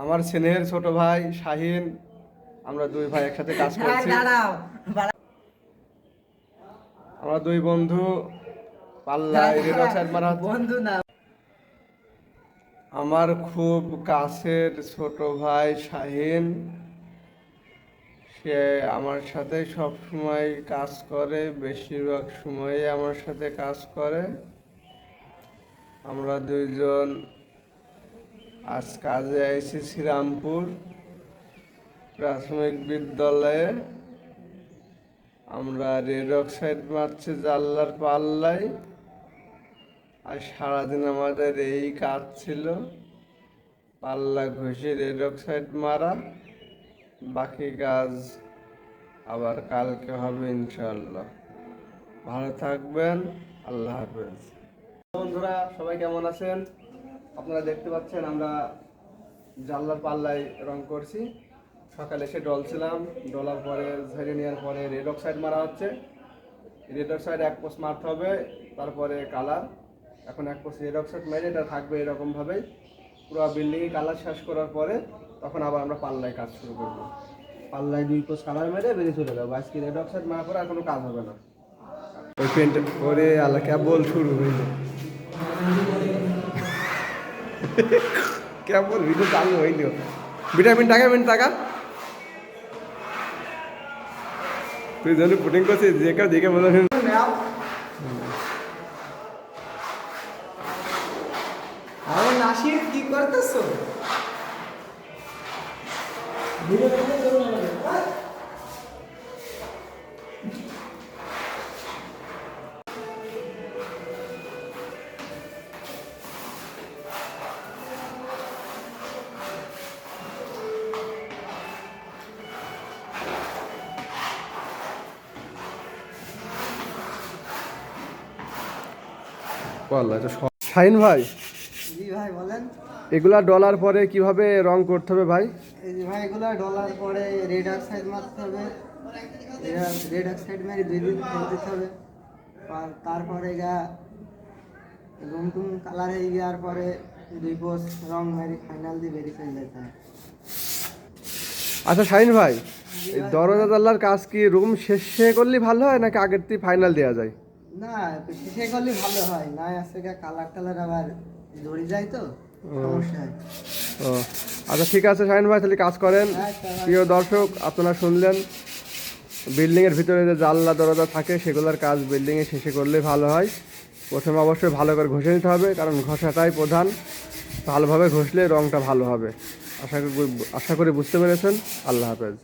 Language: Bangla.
আমার স্নেহের ছোট ভাই শাহিন আমরা দুই ভাই একসাথে কাজ করছি। আমরা দুই বন্ধু অক্সাইড মারা হচ্ছে। বন্ধু না। আমার খুব কাছের ছোট ভাই শাহিন সে আমার সাথে সব সময় কাজ করে বেশিরভাগ সময়ে আমার সাথে কাজ করে। আমরা দুইজন আজ কাজে আইছি শ্রীরামপুর প্রাথমিক বিদ্যালয়ে। আমরা রেড অক্সাইড মারছি জাল্লার পাল্লায়। আর সারাদিন আমাদের এই কাজ ছিল, পাল্লা ঘষে রেড অক্সাইড মারা। বাকি কাজ আবার কালকে হবে ইনশাল্লাহ ভালো থাকবেন, আল্লাহ হাফেজ। বন্ধুরা, সবাই কেমন আছেন? আপনারা দেখতে পাচ্ছেন, আমরা জানলার পাল্লায় রং করছি। সকালে এসে ডলছিলাম ডলার পরে, ঝেড়ে নেওয়ার পরে রেড অক্সাইড মারা হচ্ছে। রেড অক্সাইড এক পোস্ট মারতে হবে, তারপরে কালার। এখন এক পোস্ট রেড অক্সাইড মেরে এটা থাকবে এরকমভাবেই পুরো বিল্ডিংয়ে কালার শেষ করার পরে তখন আবার আমরা পাল্লায় কাজ শুরু করব। পাল্লায় দুই পোস্ট কালার মেরে বেরিয়ে চলে যাব। আজকে রেড অক্সাইড মারার পরে আর কোনো কাজ হবে না। ওই পেন্ট করে আল্লাহ কেবল শুরু হইল। কেবল ভিডিও চালু হইল? ভিটামিন টাকা মিন টাকা? তুই জানি পুটিং করছিস, যে কেউ দেখে বলে আরে নাসির, কি করতেছো? শাহিন ভাই জি ভাই বলেন। এগুলা ডলার পরে কীভাবে রং করতে হবে ভাই? ভাই এগুলো ডলার পরে রেড অক্সাইড মারতে হবে। রেড অক্সাইড মেরে দুই দিন দিতে হবে। আর তারপরে গা রুম টুম কালার হয়ে যাওয়ার পরে দুই পোস্ট রং মেরে ফাইনাল দিয়ে বেরিয়ে চলে যেতে হবে। আচ্ছা শাহিন ভাই দরজা জানলার কাজ কি রুম শেষে করলে ভালো হয় নাকি আগের থেকে ফাইনাল দেওয়া যায়? না সে করলে ভালো হয়। না আসছে গা কালার টালার আবার জড়ি যায় তো সমস্যা হয়। ও। আচ্ছা ঠিক আছে শাহিন ভাই তাহলে কাজ করেন। আচ্ছা, প্রিয় দর্শক আপনারা শুনলেন বিল্ডিংয়ের ভিতরে যে জানলা দরজা থাকে সেগুলোর কাজ বিল্ডিংয়ে শেষে করলে ভালো হয়। প্রথমে অবশ্যই ভালো করে ঘষে নিতে হবে কারণ ঘষাটাই প্রধান। ভালোভাবে ঘষলে রঙটা ভালো হবে। আশা করি আশা করি বুঝতে পেরেছেন। আল্লাহ হাফেজ।